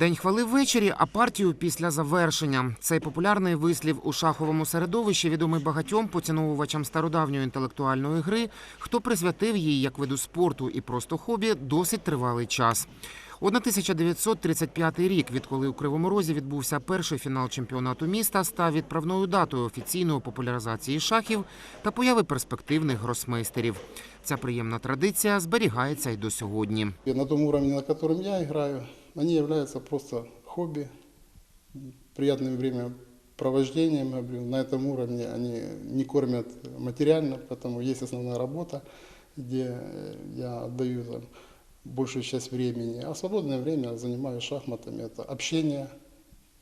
День хвали ввечері, а партію після завершення. Цей популярний вислів у шаховому середовищі відомий багатьом поціновувачам стародавньої інтелектуальної гри, хто присвятив їй як виду спорту і просто хобі досить тривалий час. 1935 рік, відколи у Кривому Розі відбувся перший фінал чемпіонату міста, став відправною датою офіційної популяризації шахів та появи перспективних гросмейстерів. Ця приємна традиція зберігається й до сьогодні. На том уровне, на котором я играю, они являются просто хобби, приятным времяпровождением. На этом уровне они не кормят материально, поэтому есть основная работа, где э, я отдаю там большую часть времени. А свободное время занимаюсь шахматами. Это общение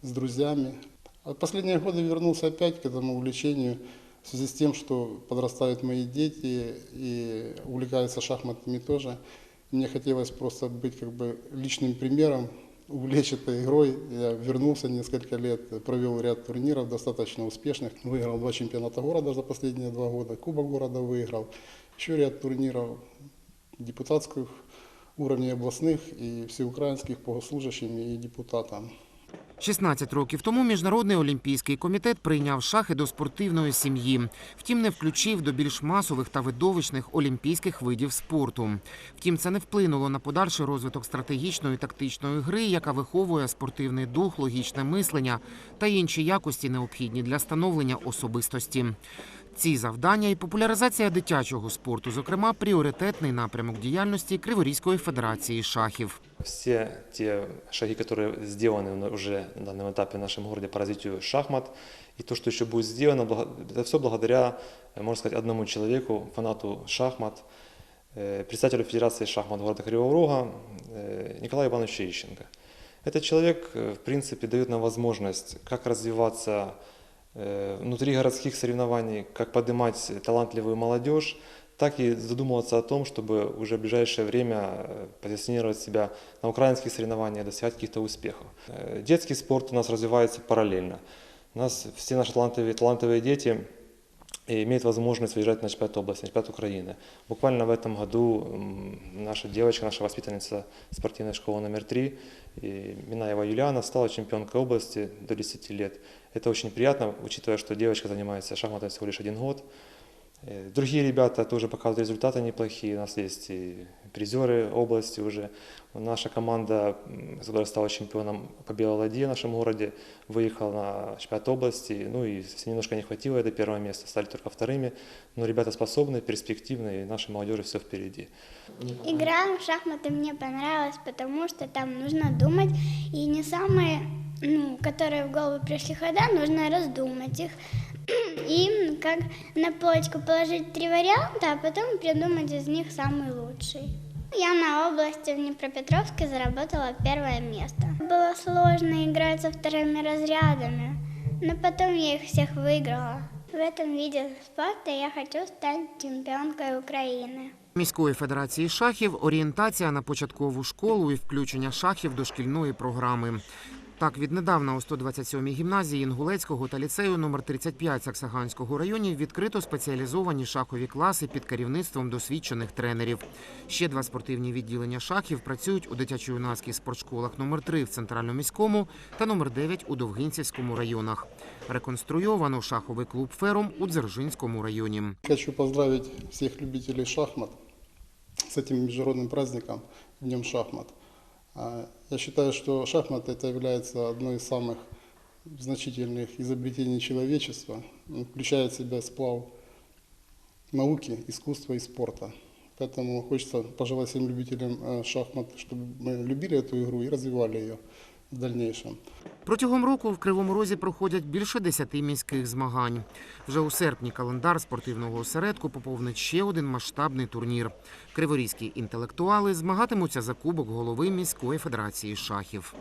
с друзьями. А последние годы вернулся опять к этому увлечению в связи с тем, что подрастают мои дети и увлекаются шахматами тоже. Мне хотелось просто быть как бы личным примером, увлечь этой игрой. Я вернулся несколько лет, провел ряд турниров достаточно успешных. Выиграл два чемпионата города за последние два года, Кубок города выиграл. Еще ряд турниров депутатских уровней областных и всеукраинских по служащим и депутатам. 16 років тому Міжнародний олімпійський комітет прийняв шахи до спортивної сім'ї. Втім, не включив до більш масових та видовищних олімпійських видів спорту. Втім, це не вплинуло на подальший розвиток стратегічної і тактичної гри, яка виховує спортивний дух, логічне мислення та інші якості, необхідні для становлення особистості. Ці завдання і популяризація дитячого спорту, зокрема, пріоритетний напрямок діяльності Криворізької федерації шахів. Все те шаги, которые сделаны на- уже на данном этапе в нашем городе по развитию шахмат, и то, что еще будет сделано, благо- это все благодаря, э, можно сказать, одному человеку, фанату шахмат, э, председателю Федерации шахмат города Кривого Рога э, Николаю Ивановичу Ищенко. Этот человек, э, в принципе, дает нам возможность как развиваться э, внутри городских соревнований, как поднимать талантливую молодежь, так и задумываться о том, чтобы уже в ближайшее время э, позиционировать себя на украинских соревнованиях, достигать каких-то успехов. Э, Детский спорт у нас развивается параллельно. У нас все наши талантливые, талантливые дети имеют возможность выезжать на чемпионат области, на чемпионат Украины. Буквально в этом году наша девочка, наша воспитанница спортивной школы номер 3, и Минаева Юлиана, стала чемпионкой области до 10 лет. Это очень приятно, учитывая, что девочка занимается шахматом всего лишь один год. Э, Другие ребята тоже показывают результаты неплохие. У нас есть и призеры области уже. Наша команда, которая стала чемпионом по белой ладье в нашем городе, выехала на чемпионат области. Ну и немножко не хватило до первого места, стали только вторыми. Но ребята способны, перспективные, и нашей молодежи все впереди. Игра в шахматы мне понравилась, потому что там нужно думать, и не самые, ну, которые в голову пришли хода, нужно раздумать их. И как на полочку положить три варианта, а потом придумать из них самый лучший. Я на области в Днепропетровске заработала первое место. Было сложно играть со вторыми разрядами, но потом я их всех выиграла. В этом виде спорта я хочу стать чемпионкой Украины. Міської федерації шахів орієнтація на початкову школу і включення шахів до шкільної програми. Так, віднедавна у 127-й гімназії Інгулецького та ліцею номер 35 Саксаганського районів відкрито спеціалізовані шахові класи під керівництвом досвідчених тренерів. Ще два спортивні відділення шахів працюють у дитячо-юнацьких спортшколах номер 3 в центрально-міському та номер 9 у Довгинцівському районах. Реконструйовано шаховий клуб Ферум у Дзержинському районі. Хочу поздравить всех любителей шахмат с этим международным праздником, Днем шахмат. А, Я считаю, что шахматы это является одной из самых значительных изобретений человечества. Включает в себя сплав науки, искусства и спорта. Поэтому хочется пожелать всем любителям э, шахмат, чтобы мы любили эту игру и развивали ее в дальнейшем. Протягом року в Кривому Розі проходять більше десяти міських змагань. Вже у серпні календар спортивного осередку поповнить ще один масштабний турнір. Криворізькі інтелектуали змагатимуться за кубок голови міської федерації шахів.